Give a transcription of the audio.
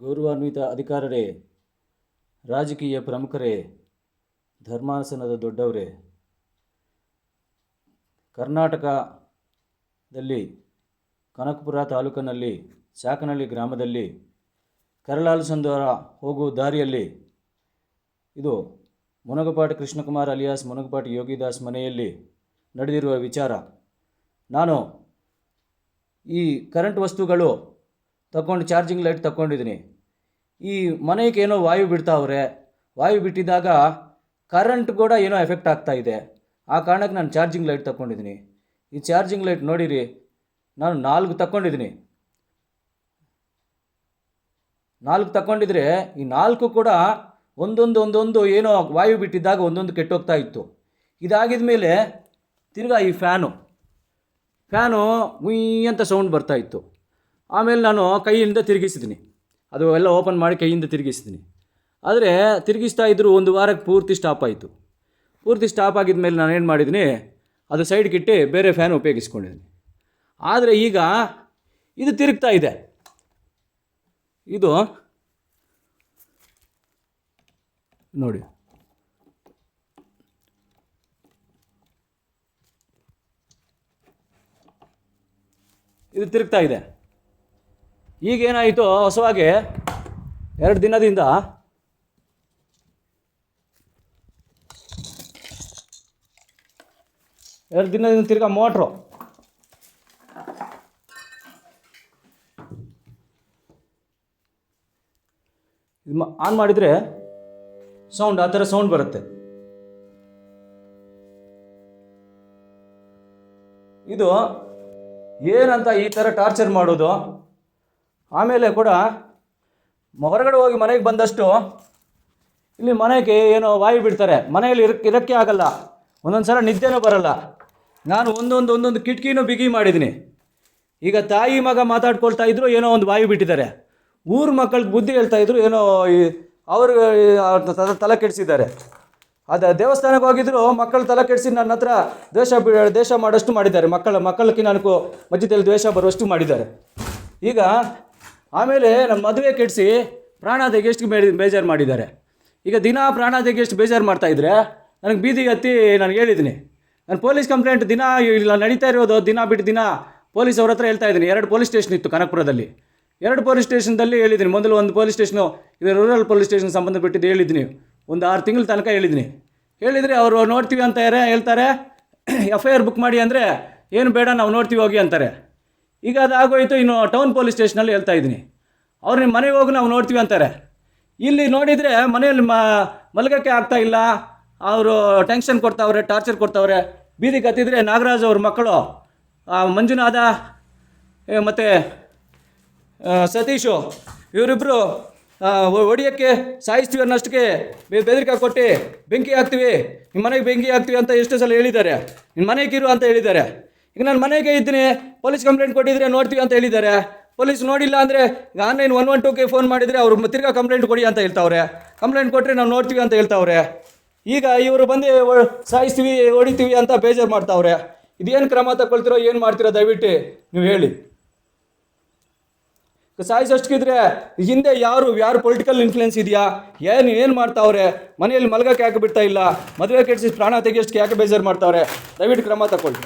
ಗೌರವಾನ್ವಿತ ಅಧಿಕಾರರೇ, ರಾಜಕೀಯ ಪ್ರಮುಖರೇ, ಧರ್ಮಾಸನದ ದೊಡ್ಡವರೇ, ಕರ್ನಾಟಕದಲ್ಲಿ, ಕನಕಪುರ ತಾಲೂಕಿನಲ್ಲಿ ಸಾಕನಹಳ್ಳಿ ಗ್ರಾಮದಲ್ಲಿ, ಕರಳಾಲು ಸಂದೋರ ಹೋಗುವ ದಾರಿಯಲ್ಲಿ, ಇದು ಮುನಗಪಾಟಿ ಕೃಷ್ಣಕುಮಾರ್ ಅಲಿಯಾಸ್ ಮುನಗಪಾಟಿ ಯೋಗಿದಾಸ್ ಮನೆಯಲ್ಲಿ ನಡೆದಿರುವ ವಿಚಾರ. ನಾನು ಈ ಕರೆಂಟ್ ವಸ್ತುಗಳು ತಗೊಂಡು ಚಾರ್ಜಿಂಗ್ ಲೈಟ್ ತಗೊಂಡಿದ್ದೀನಿ. ಈ ಮನೆಗೆ ಏನೋ ವಾಯು ಬಿಡ್ತಾವ್ರೆ, ವಾಯು ಬಿಟ್ಟಿದ್ದಾಗ ಕರೆಂಟ್ ಕೂಡ ಏನೋ ಎಫೆಕ್ಟ್ ಆಗ್ತಾ ಇದೆ. ಆ ಕಾರಣಕ್ಕೆ ನಾನು ಚಾರ್ಜಿಂಗ್ ಲೈಟ್ ತಗೊಂಡಿದ್ದೀನಿ. ಈ ಚಾರ್ಜಿಂಗ್ ಲೈಟ್ ನೋಡಿರಿ, ನಾನು ನಾಲ್ಕು ತಗೊಂಡಿದ್ದೀನಿ. ನಾಲ್ಕು ತಗೊಂಡಿದ್ರೆ ಈ ನಾಲ್ಕು ಕೂಡ ಒಂದೊಂದು ಒಂದೊಂದು ಏನೋ ವಾಯು ಬಿಟ್ಟಿದ್ದಾಗ ಒಂದೊಂದು ಕೆಟ್ಟೋಗ್ತಾ ಇತ್ತು. ಇದಾಗಿದ ಮೇಲೆ ತಿರ್ಗಾ ಈ ಫ್ಯಾನು. ಫ್ಯಾನು ಉಯ್ ಅಂತ ಸೌಂಡ್ ಬರ್ತಾ ಇತ್ತು. ಆಮೇಲೆ ನಾನು ಕೈಯಿಂದ ತಿರುಗಿಸಿದ್ದೀನಿ. ಅದು ಎಲ್ಲ ಓಪನ್ ಮಾಡಿ ಕೈಯಿಂದ ತಿರುಗಿಸಿದ್ದೀನಿ. ಆದರೆ ತಿರುಗಿಸ್ತಾ ಇದ್ದರೂ ಒಂದು ವಾರಕ್ಕೆ ಪೂರ್ತಿ ಸ್ಟಾಪ್ ಆಯಿತು. ಪೂರ್ತಿ ಸ್ಟಾಪ್ ಆಗಿದ ಮೇಲೆ ನಾನು ಏನು ಮಾಡಿದ್ದೀನಿ, ಅದು ಸೈಡ್ಗಿಟ್ಟು ಬೇರೆ ಫ್ಯಾನ್ ಉಪಯೋಗಿಸ್ಕೊಂಡಿದ್ದೀನಿ. ಆದರೆ ಈಗ ಇದು ತಿರುಗ್ತಾ ಇದೆ. ಇದು ನೋಡಿ. ಇದು ತಿರುಗ್ತಾ ಇದೆ. ಈಗೇನಾಯಿತು ಹೊಸವಾಗಿ ಎರಡು ದಿನದಿಂದ ಎರಡು ದಿನದಿಂದ ತಿರ್ಗಾ ಮೋಟ್ರು. ಇದು ಆನ್ ಮಾಡಿದರೆ ಸೌಂಡ್, ಆ ಥರ ಸೌಂಡ್ ಬರುತ್ತೆ. ಇದು ಏನಂತ ಈ ಥರ ಟಾರ್ಚರ್ ಮಾಡೋದು? ಆಮೇಲೆ ಕೂಡ ಹೊರಗಡೆ ಹೋಗಿ ಮನೆಗೆ ಬಂದಷ್ಟು ಇಲ್ಲಿ ಮನೆಗೆ ಏನೋ ವಾಯು ಬಿಡ್ತಾರೆ ಮನೆಯಲ್ಲಿ ಇರಕ್ಕೆ ಇರೋಕ್ಕೆ ಆಗಲ್ಲ. ಒಂದೊಂದು ಸಲ ನಿದ್ದೆನೂ ಬರಲ್ಲ. ನಾನು ಒಂದೊಂದು ಒಂದೊಂದು ಕಿಟಕಿನೂ ಬಿಗಿ ಮಾಡಿದ್ದೀನಿ ಈಗ ತಾಯಿ ಮಗ ಮಾತಾಡ್ಕೊಳ್ತಾ ಇದ್ರು ಏನೋ ಒಂದು ವಾಯು ಬಿಟ್ಟಿದ್ದಾರೆ. ಊರ ಮಕ್ಕಳಿಗೆ ಬುದ್ಧಿ ಹೇಳ್ತಾ ಇದ್ರು ಏನೋ ಈ ಅವರು ತ- ತಲೆ ಕೆಡಿಸಿದ್ದಾರೆ. ಅದು ದೇವಸ್ಥಾನಕ್ಕೆ ಹೋಗಿದ್ರು, ಮಕ್ಕಳು ತಲೆ ಕೆಡಿಸಿ ನನ್ನ ಹತ್ರ ದ್ವೇಷ ದ್ವೇಷ ಮಾಡೋಷ್ಟು ಮಾಡಿದ್ದಾರೆ. ಮಕ್ಕಳ, ಮಕ್ಕಳಕ್ಕೆ ನನಗೂ ಮಧ್ಯದಲ್ಲಿ ದ್ವೇಷ ಬರುವಷ್ಟು ಮಾಡಿದ್ದಾರೆ. ಈಗ ಆಮೇಲೆ ನಮ್ಮ ಮದುವೆ ಕೆಡಿಸಿ ಪ್ರಾಣ ತೆಗೆಷ್ಟು ಬೇ ಬೇಜಾರು ಮಾಡಿದ್ದಾರೆ. ಈಗ ದಿನ ಪ್ರಾಣ ತೆಗೆಷ್ಟು ಬೇಜಾರು ಮಾಡ್ತಾ ಇದ್ರೆ ನನಗೆ ಬೀದಿಗೆ ಹತ್ತಿ ನಾನು ಹೇಳಿದ್ದೀನಿ ನಾನು ಪೊಲೀಸ್ ಕಂಪ್ಲೇಂಟ್ ದಿನ ಇಲ್ಲ ನಡೀತಾ ಇರೋದು ದಿನ ಬಿಟ್ಟು ದಿನ ಪೊಲೀಸ್ ಅವ್ರ ಹತ್ರ ಹೇಳ್ತಾ ಇದ್ದೀನಿ. ಎರಡು ಪೊಲೀಸ್ ಸ್ಟೇಷನ್ ಇತ್ತು ಕನಕಪುರದಲ್ಲಿ. ಎರಡು ಪೊಲೀಸ್ ಸ್ಟೇಷನ್ದಲ್ಲಿ ಹೇಳಿದ್ದೀನಿ. ಮೊದಲು ಒಂದು ಪೊಲೀಸ್ ಸ್ಟೇಷನು, ಇದು ರೂರಲ್ ಪೊಲೀಸ್ ಸ್ಟೇಷನ್ ಸಂಬಂಧಪಟ್ಟಿದ್ದು ಹೇಳಿದ್ದೀನಿ. ಒಂದು ಆರು ತಿಂಗಳ ತನಕ ಹೇಳಿದ್ದೀನಿ. ಹೇಳಿದರೆ ಅವರು ನೋಡ್ತೀವಿ ಅಂತ ಹೇಳ್ತಾರೆ ಎಫ್ ಐ ಆರ್ ಬುಕ್ ಮಾಡಿ ಅಂದರೆ ಏನು ಬೇಡ, ನಾವು ನೋಡ್ತೀವಿ ಹೋಗಿ ಅಂತಾರೆ. ಈಗ ಅದು ಆಗೋಯ್ತು. ಇನ್ನು ಟೌನ್ ಪೊಲೀಸ್ ಸ್ಟೇಷನಲ್ಲಿ ಹೇಳ್ತಾ ಇದ್ದೀನಿ. ಅವ್ರು ನಿಮ್ಮ ಮನೆಗೆ ಹೋಗಿ ನಾವು ನೋಡ್ತೀವಿ ಅಂತಾರೆ. ಇಲ್ಲಿ ನೋಡಿದರೆ ಮನೆಯಲ್ಲಿ ಮಲಗಕ್ಕೆ ಆಗ್ತಾ ಇಲ್ಲ. ಅವರು ಟೆನ್ಷನ್ ಕೊಡ್ತಾವ್ರೆ ಟಾರ್ಚರ್ ಕೊಡ್ತಾವ್ರೆ. ಬೀದಿ ಕತ್ತಿದ್ರೆ ನಾಗರಾಜ್ ಅವ್ರ ಮಕ್ಕಳು ಮಂಜುನಾಥ ಮತ್ತು ಸತೀಶು ಇವರಿಬ್ಬರು ಹೊಡಿಯೋಕ್ಕೆ ಸಾಯಿಸ್ತೀವಿ ಅನ್ನೋಷ್ಟಕ್ಕೆ ಬೆದರಿಕೆ ಕೊಟ್ಟು ಬೆಂಕಿ ಹಾಕ್ತೀವಿ. ನಿಮ್ಮ ಮನೆಗೆ ಬೆಂಕಿ ಹಾಕ್ತೀವಿ ಅಂತ ಎಷ್ಟೋ ಸಲ ಹೇಳಿದ್ದಾರೆ. ನಿಮ್ಮ ಮನೆಗೆ ಇರು ಅಂತ ಹೇಳಿದ್ದಾರೆ. ಈಗ ನಾನು ಮನೆಗೆ ಇದ್ದೀನಿ ಪೊಲೀಸ್ ಕಂಪ್ಲೇಂಟ್ ಕೊಟ್ಟಿದ್ರೆ ನೋಡ್ತೀವಿ ಅಂತ ಹೇಳಿದ್ದಾರೆ. ಪೊಲೀಸ್ ನೋಡಿಲ್ಲ ಅಂದರೆ ಆನ್ಲೈನ್ ಒನ್ ಒನ್ ಟೂಗೆ ಫೋನ್ ಮಾಡಿದರೆ ಅವರು ತಿರ್ಗಾ ಕಂಪ್ಲೇಂಟ್ ಕೊಡಿ ಅಂತ ಹೇಳ್ತಾವ್ರೆ. ಕಂಪ್ಲೇಂಟ್ ಕೊಟ್ಟರೆ ನಾವು ನೋಡ್ತೀವಿ ಅಂತ ಹೇಳ್ತಾವ್ರೆ. ಈಗ ಇವರು ಬಂದು ಸಾಯಿಸ್ತೀವಿ, ಹೊಡಿತೀವಿ ಅಂತ ಬೇಜಾರು ಮಾಡ್ತಾವ್ರೆ. ಇದೇನು ಕ್ರಮ ತಗೊಳ್ತಿರೋ ಏನು ಮಾಡ್ತಿರೋ ದಯವಿಟ್ಟು ನೀವು ಹೇಳಿ. ಸಾಯಿಸೋಷ್ಟಿದ್ರೆ ಹಿಂದೆ ಯಾರು ಯಾರು ಪೊಲಿಟಿಕಲ್ ಇನ್ಫ್ಲುಯೆನ್ಸ್ ಇದೆಯಾ? ಏನು ಏನು ಮಾಡ್ತಾವ್ರೆ? ಮನೆಯಲ್ಲಿ ಮಲಗಕ್ಕೆ ಯಾಕೆ ಬಿಡ್ತಾ ಇಲ್ಲ? ಮದುವೆ ಕೆಡಿಸಿ ಪ್ರಾಣ ತೆಗಿಯೋಷ್ಟಕ್ಕೆ ಯಾಕೆ ಬೇಜಾರು ಮಾಡ್ತಾವ್ರೆ? ದಯವಿಟ್ಟು ಕ್ರಮ ತಗೊಳ್ಳಿ.